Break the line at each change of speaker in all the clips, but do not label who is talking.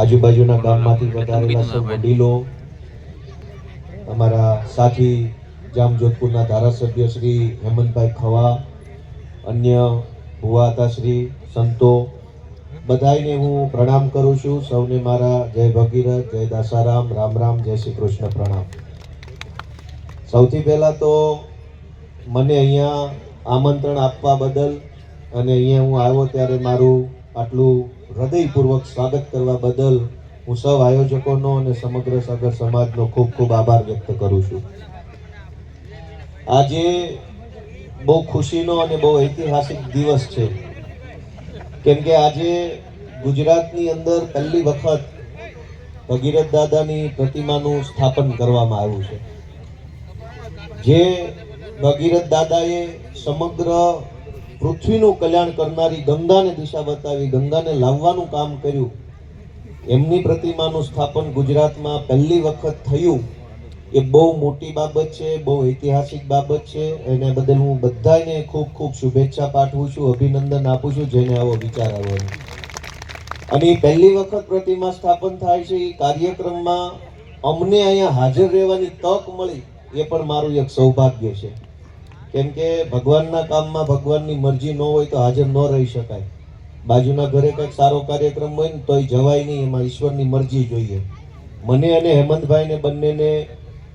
આજુબાજુના ગામમાંથી વધારેલા સૌ વડીલો અમારા સાથી જામ જોધપુરના ધારાસભ્ય શ્રી હેમંતભાઈ ખવા અન્ય ભુવાતાશ્રી સંતો બધાને હું પ્રણામ કરું છું. સૌને મારા જય ભગીરથ જય દાસારામ રામ રામ જય શ્રી કૃષ્ણ પ્રણામ. સૌથી પહેલા તો મને અહીંયા આમંત્રણ આપવા બદલ અને અહીંયા હું આવ્યો ત્યારે મારું આટલું હૃદયપૂર્વક સ્વાગત કરવા બદલ હું સૌ આયોજકોનો અને સમગ્ર સાગર સમાજનો ખૂબ ખૂબ આભાર વ્યક્ત કરું છું. આજે બહુ ખુશીનો અને બહુ ઐતિહાસિક દિવસ છે. કેમ કે આજે ગુજરાતની અંદર પહેલી વખત ભગીરથ દાદાની પ્રતિમાનું સ્થાપન કરવામાં આવ્યું છે. જે ભગીરથ દાદાએ સમગ્ર પૃથ્વીનું કલ્યાણ કરનારી ગંગાને દિશા બતાવી, ગંગાને લાવવાનું કામ કર્યું. એમની પ્રતિમાનું સ્થાપન ગુજરાતમાં પહેલી વખત થયું. એ બહુ મોટી બાબત છે, બહુ ઐતિહાસિક બાબત છે. એને બદલ હું બધાને ખૂબ ખૂબ શુભેચ્છા પાઠવું છું, અભિનંદન આપું છું, જેને આવો વિચાર આવ્યો અને એ પહેલી વખત પ્રતિમા સ્થાપન થાય છે, એ કાર્યક્રમમાં અમને અહીંયા હાજર રહેવાની તક મળી, એ પણ મારું એક સૌભાગ્ય છે. કેમ કે ભગવાનના કામમાં ભગવાનની મરજી ન હોય તો હાજર ન રહી શકાય. બાજુના ઘરે કંઈક સારો કાર્યક્રમ હોય ને તોય જવાય નહીં, એમાં ઈશ્વરની મરજી જોઈએ. મને અને હેમંતભાઈને બંનેને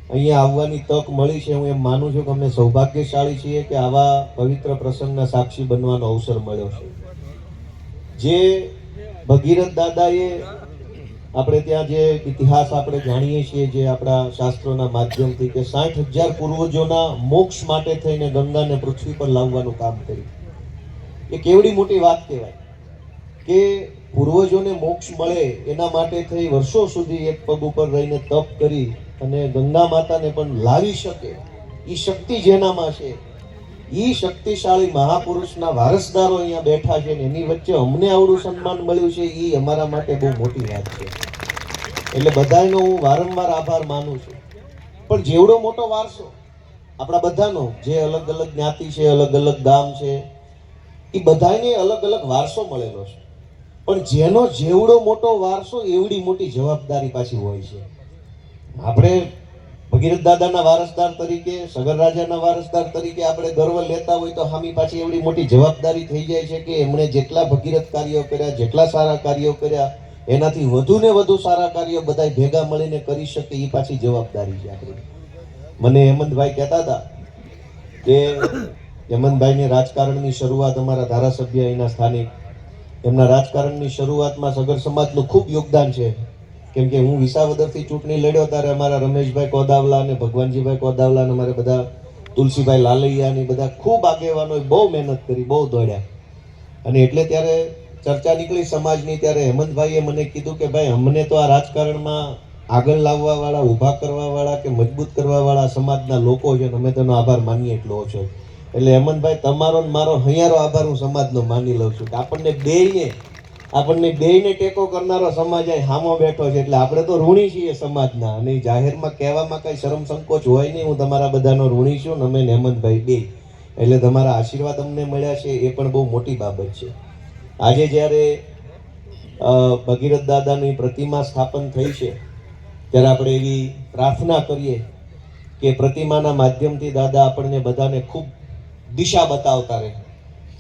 અહીંયા આવવાની તક મળી છે, હું એમ માનું છું કે અમને સૌભાગ્યશાળી છીએ કે આવા પવિત્ર પ્રસંગના સાક્ષી બનવાનો અવસર મળ્યો છે. જે ભગીરથ દાદાએ આપણે ત્યાં જે ઇતિહાસ આપણે જાણીએ છીએ, જે આપણા શાસ્ત્રોના માધ્યમથી કે સાઠ હજાર પૂર્વજોના મોક્ષ માટે થઈને ગંગાને પૃથ્વી પર લાવવાનું કામ કર્યું. એ કેવડી મોટી વાત કહેવાય કે પૂર્વજોને મોક્ષ મળે એના માટે થઈ વર્ષો સુધી એક પગ ઉપર રહીને તપ કરી અને ગંગા માતાને પણ લાવી શકે. એ શક્તિ જેનામાં છે એ શક્તિશાળી મહાપુરુષના વારસદારો અહીંયા બેઠા છે ને એની વચ્ચે અમને આવડું સન્માન મળ્યું છે એ અમારા માટે બહુ મોટી વાત છે. એટલે બધાનો હું વારંવાર આભાર માનું છું. પણ જેવડો મોટો વારસો, આપણા બધાનો, જે અલગ અલગ જ્ઞાતિ છે, અલગ અલગ ગામ છે એ બધાને અલગ અલગ વારસો મળેલો છે. પણ જેનો જેવડો મોટો વારસો, એવડી મોટી જવાબદારી પાછી હોય છે. આપણે ભગીરથ દાદાના વારસદાર તરીકે સગર રાજાના વારસદાર તરીકે આપણે ગર્વ લેતા હોય તો હામી પાછી એવડી મોટી જવાબદારી થઈ જાય છે કે એમણે જેટલા ભગીરથ કાર્યો કર્યા, જેટલા સારા કાર્યો કર્યા, એનાથી વધુ ને વધુ સારા કાર્યો બધા ભેગા મળીને કરી શકે એ પાછી જવાબદારી છે આપણી. મને હેમંતભાઈ કહેતા હતા કે હેમંતભાઈની રાજકારણની શરૂઆત અમારા ધારાસભ્ય અહીંના સ્થાનિક, એમના રાજકારણની શરૂઆતમાં સગર સમાજનું ખૂબ યોગદાન છે. કેમ કે હું વિસાવદરથી ચૂંટણી લડ્યો ત્યારે અમારા રમેશભાઈ કોદાવલા અને ભગવાનજીભાઈ કોદાવલા અમારે બધા તુલસીભાઈ લાલૈયાની બધા ખૂબ આગેવાનોએ બહુ મહેનત કરી, બહુ દોડ્યા. અને એટલે ત્યારે ચર્ચા નીકળી સમાજની, ત્યારે હેમંતભાઈએ મને કીધું કે ભાઈ, અમને તો આ રાજકારણમાં આગળ લાવવા વાળા ઊભા કરવા વાળા કે મજબૂત કરવા વાળા સમાજના લોકો છે અમે તેનો આભાર માનીએ એટલો ઓછો. એટલે હેમંતભાઈ, તમારો ને મારો હૈયારો આભાર હું સમાજનો માની લઉં છું કે આપણને બેયને આપણને બેયને ટેકો કરનારો સમાજ અહીં હામો બેઠો છે. એટલે આપણે તો ઋણી છીએ સમાજના. અને જાહેરમાં કહેવામાં કઈ શરમ સંકોચ હોય નહીં. હું તમારા બધાનો ઋણી છું ને અમે હેમંતભાઈ બે. એટલે તમારા આશીર્વાદ અમને મળ્યા છે. એ પણ બહુ મોટી બાબત છે. આજે જ્યારે ભગીરથ દાદાની પ્રતિમા સ્થાપન થઈ છે, ત્યારે આપણે એવી પ્રાર્થના કરીએ કે પ્રતિમાના માધ્યમથી દાદા આપણને બધાને ખૂબ દિશા બતાવતા રહે.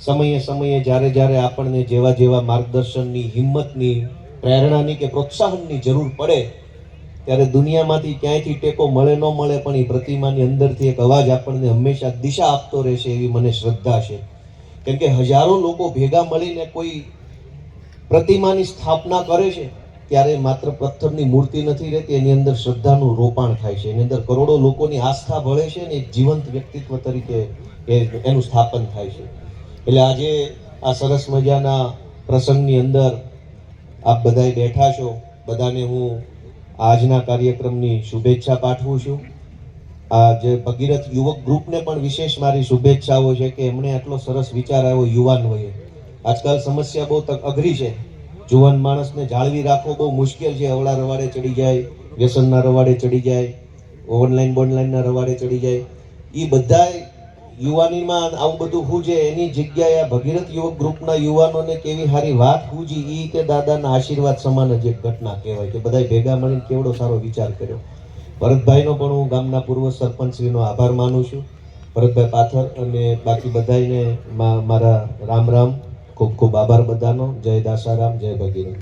સમયે સમયે જ્યારે જ્યારે આપણને જેવા જેવા માર્ગદર્શનની, હિંમતની, પ્રેરણાની કે પ્રોત્સાહનની જરૂર પડે, ત્યારે દુનિયામાંથી ક્યાંયથી ટેકો મળે ન મળે પણ એ પ્રતિમાની અંદરથી એક અવાજ આપણને હંમેશા દિશા આપતો રહેશે એવી મને શ્રદ્ધા છે. કેમ કે હજારો લોકો ભેગા મળીને કોઈ પ્રતિમાની સ્થાપના કરે છે, ત્યારે માત્ર પથ્થરની મૂર્તિ નથી રહેતી, એની અંદર શ્રદ્ધાનું રોપાણ થાય છે. એની અંદર કરોડો લોકોની આસ્થા ભળે છે ને એક જીવંત વ્યક્તિત્વ તરીકે એનું સ્થાપન થાય છે. એટલે આજે આ સરસ મજાના પ્રસંગની અંદર આપ બધાએ બેઠા છો. બધાને હું આજના કાર્યક્રમની શુભેચ્છા પાઠવું છું. આ જે ભગીરથ યુવક ગ્રુપને પણ વિશેષ મારી શુભેચ્છાઓ છે કે એમણે આટલો સરસ વિચાર આવ્યો, યુવાન હોય આજકાલ સમસ્યા બહુ અઘરી છે. જુવાન માણસને જાળવી રાખવો બહુ મુશ્કેલ છે. અવળા રવાડે ચડી જાય, વ્યસનના રવાડે ચડી જાય, ઓનલાઈન બોનલાઈનના રવાડે ચડી જાય. એ બધાય યુવાનીમાં આવું બધું હુજે એની જગ્યાએ ભગીરથ યુવક ગ્રુપના યુવાનોને કેવી સારી વાત હુજી એ તે દાદાના આશીર્વાદ સમાન જ એક ઘટના કહેવાય કે બધાય ભેગા મળીને કેવડો સારો વિચાર કર્યો. ભરતભાઈનો પણ હું ગામના પૂર્વ સરપંચશ્રીનો આભાર માનું છું. ભરતભાઈ પાથર અને બાકી બધાયને મા- મારા રામ રામ, ખૂબ ખૂબ આભાર બધાનો. જય દાસારામ, જય ભગીરથ.